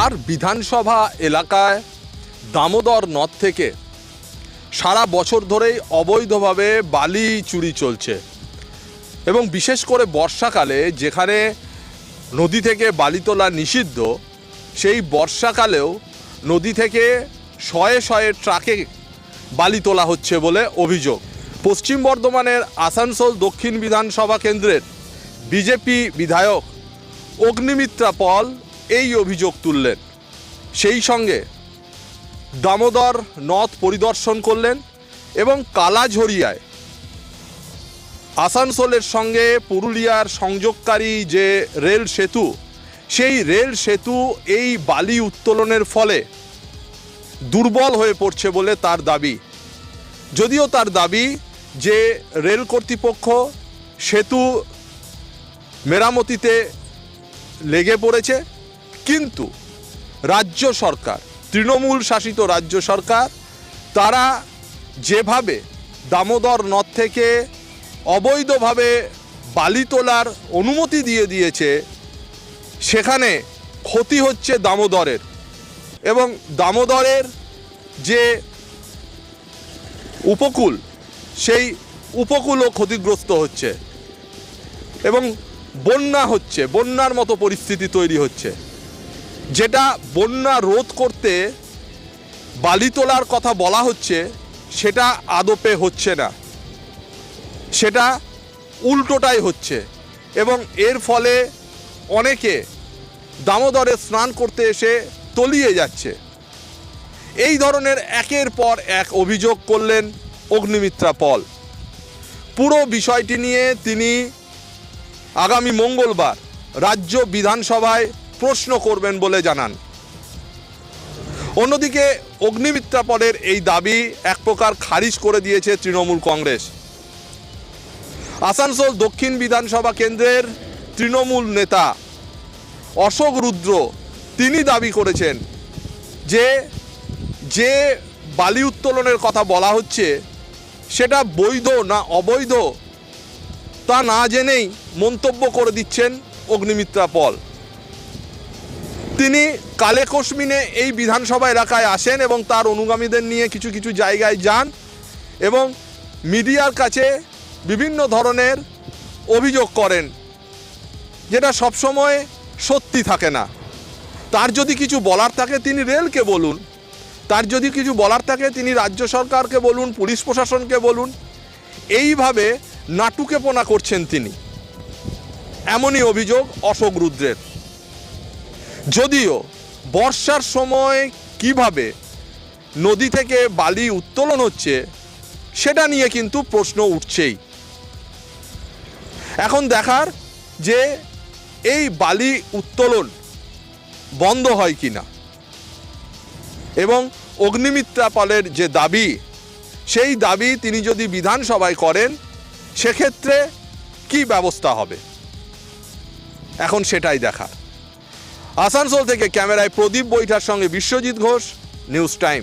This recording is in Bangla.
তার বিধানসভা এলাকায় দামোদর নদ থেকে সারা বছর ধরেই অবৈধভাবে বালি চুরি চলছে। এবং বিশেষ করে বর্ষাকালে যেখানে নদী থেকে বালি তোলা নিষিদ্ধ, সেই বর্ষাকালেও নদী থেকে শয়ে শয়ে ট্রাকে বালি তোলা হচ্ছে বলে অভিযোগ। পশ্চিম বর্ধমানের আসানসোল দক্ষিণ বিধানসভা কেন্দ্রের বিজেপি বিধায়ক অগ্নিমিত্রা পল এই অভিযোগ তুললেন। সেই সঙ্গে দামোদর নদ পরিদর্শন করলেন এবং কালাঝরিয়ায় আসানসোলের সঙ্গে পুরুলিয়ার সংযোগকারী যে রেল সেতু, সেই রেল সেতু এই বালি উত্তোলনের ফলে দুর্বল হয়ে পড়ছে বলে তার দাবি। যদিও তার দাবি যে রেল কর্তৃপক্ষ সেতু মেরামতিতে লেগে পড়েছে কিন্তু রাজ্য সরকার, তৃণমূল শাসিত রাজ্য সরকার, তারা যেভাবে দামোদর নদ থেকে অবৈধভাবে বালি তোলার অনুমতি দিয়ে দিয়েছে, সেখানে ক্ষতি হচ্ছে দামোদরের। এবং দামোদরের যে উপকূল, সেই উপকূলও ক্ষতিগ্রস্ত হচ্ছে। এবং বন্যা হচ্ছে, বন্যার মতো পরিস্থিতি তৈরি হচ্ছে। যেটা বন্যা রোধ করতে বালি তোলার কথা বলা হচ্ছে, সেটা আদপে হচ্ছে না। সেটা উল্টোটাই হচ্ছে এবং এর ফলে অনেকে দামোদরে স্নান করতে এসে তলিয়ে যাচ্ছে। এই ধরনের একের পর এক অভিযোগ করলেন অগ্নিমিত্রা পল। পুরো বিষয়টি নিয়ে তিনি আগামী মঙ্গলবার রাজ্য বিধানসভায় প্রশ্ন করবেন বলে জানান। অন্যদিকে অগ্নিমিত্রা পলের এই দাবি এক প্রকার খারিজ করে দিয়েছে তৃণমূল কংগ্রেস। আসানসোল দক্ষিণ বিধানসভা কেন্দ্রের তৃণমূল নেতা অশোক রুদ্র তিনি দাবি করেছেন যে যে বালি উত্তোলনের কথা বলা হচ্ছে সেটা বৈধ না অবৈধ তা না জেনেই মন্তব্য করে দিচ্ছেন অগ্নিমিত্রা পল। তিনি কালে কসমিনে এই বিধানসভা এলাকায় আসেন এবং তার অনুগামীদের নিয়ে কিছু কিছু জায়গায় যান এবং মিডিয়ার কাছে বিভিন্ন ধরনের অভিযোগ করেন, যেটা সবসময় সত্যি থাকে না। তার যদি কিছু বলার থাকে তিনি রেলকে বলুন, তার যদি কিছু বলার থাকে তিনি রাজ্য সরকারকে বলুন, পুলিশ প্রশাসনকে বলুন, এইভাবে নাটুকেপনা করছেন তিনি। এমনই অভিযোগ অশোক রুদ্রের। যদিও বর্ষার সময় কীভাবে নদী থেকে বালি উত্তোলন হচ্ছে, সেটা নিয়ে কিন্তু প্রশ্ন উঠছেই। এখন দেখার যে এই বালি উত্তোলন বন্ধ হয় কি না এবং অগ্নিমিত্রা পালের যে দাবি, সেই দাবি তিনি যদি বিধানসভায় করেন, সেক্ষেত্রে কি ব্যবস্থা হবে? এখন সেটাই দেখার। আসানসোল থেকে ক্যামেরায় প্রদীপ বৈঠার সঙ্গে বিশ্বজিৎ ঘোষ নিউজ টাইম।